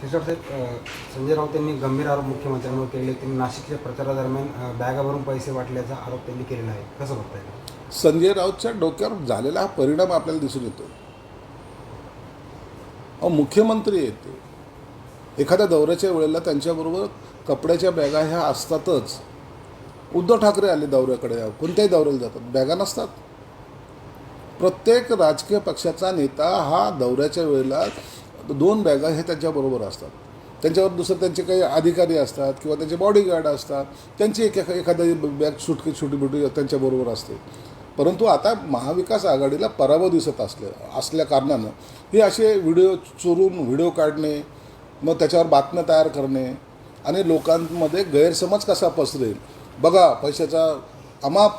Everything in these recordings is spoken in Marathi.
शिरसाट साहेब uh, संजय राऊत यांनी गंभीर आरोप मुख्यमंत्र्यांवर केले. त्यांनी नाशिकच्या प्रचारादरम्यान uh, बॅगावरून पैसे वाटल्याचा आरोप त्यांनी केलेला आहे. कसं बघताय? संजय राऊतच्या डोक्यावर झालेला हा परिणाम आपल्याला दिसून येतो. अहो मुख्यमंत्री येते एखाद्या दौऱ्याच्या वेळेला त्यांच्याबरोबर कपड्याच्या बॅगा ह्या असतातच. उद्धव ठाकरे आले दौऱ्याकडे. कोणत्याही दौऱ्याला जातात. बॅगा नसतात. प्रत्येक राजकीय पक्षाचा नेता हा दौऱ्याच्या वेळेला दोन बॅगा हे त्यांच्याबरोबर असतात. त्यांच्यावर दुसरं त्यांचे काही अधिकारी असतात किंवा त्यांचे बॉडीगार्ड असतात. त्यांची एक एखादी बॅग सुटकी छोटी मोठी त्यांच्याबरोबर असते. परंतु आता महाविकास आघाडीला पराभव दिसत असले असल्या कारणानं हे असे व्हिडिओ चोरून व्हिडिओ काढणे मग त्याच्यावर बातम्या तयार करणे आणि लोकांमध्ये गैरसमज कसा पसरेल? बघा पैशाचा अमाप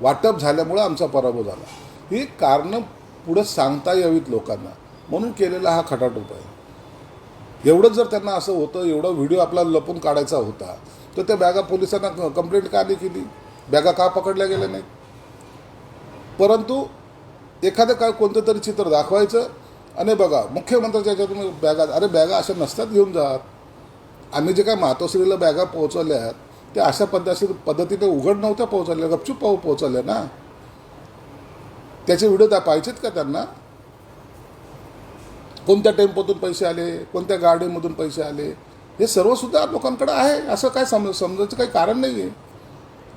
वाटप झाल्यामुळं आमचा पराभव झाला. ही कारणं पुढं सांगता यावीत लोकांना. म्हणून केलेला हा खटाटोप आहे एवढंच जर त्यांना असं होतं एवढा व्हिडिओ आपला लपून काढायचा होता तर त्या बॅगा पोलिसांना कंप्लेंट का नाही केली? बॅगा का पकडल्या गेल्या नाहीत? परंतु एखादं काय कोणतं तरी चित्र दाखवायचं आणि बघा मुख्यमंत्र्याच्या ह्याच्यातून बॅगा अरे बॅगा अशा नसतात घेऊन जात. आम्ही जे काय मातोश्रीला बॅगा पोहोचवल्या त्या अशा पद्धती पद्धतीने उघड नव्हत्या पोहोचवल्या गपचूप पाहू पोहोचवल्या ना. त्याचे व्हिडिओ त्या पाहिजेत का त्यांना? कोणत्या टेम्पोतून पैसे आले कोणत्या गाडीमधून पैसे आले हे सर्वसुद्धा लोकांकडे आहे. असं काय समज समजायचं काही कारण नाही आहे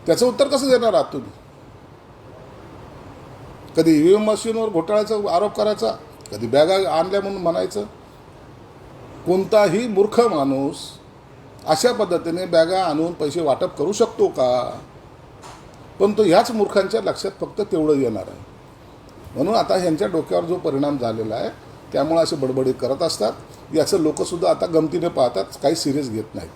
त्याचं उत्तर कसं देणार आहात तुम्ही? कधी ई व्ही एम मशीनवर घोटाळ्याचा आरोप करायचा कधी बॅगा आणल्या म्हणून म्हणायचं. कोणताही मूर्ख माणूस अशा पद्धतीने बॅगा आणून पैसे वाटप करू शकतो का? पण तो ह्याच मूर्खांच्या लक्षात फक्त तेवढं येणार आहे. म्हणून आता ह्यांच्या डोक्यावर जो परिणाम झालेला आहे त्यामुळे असे बडबडी करत असतात. याचं लोकंसुद्धा आता गमतीने पाहतात. काही सिरियस घेत नाहीत.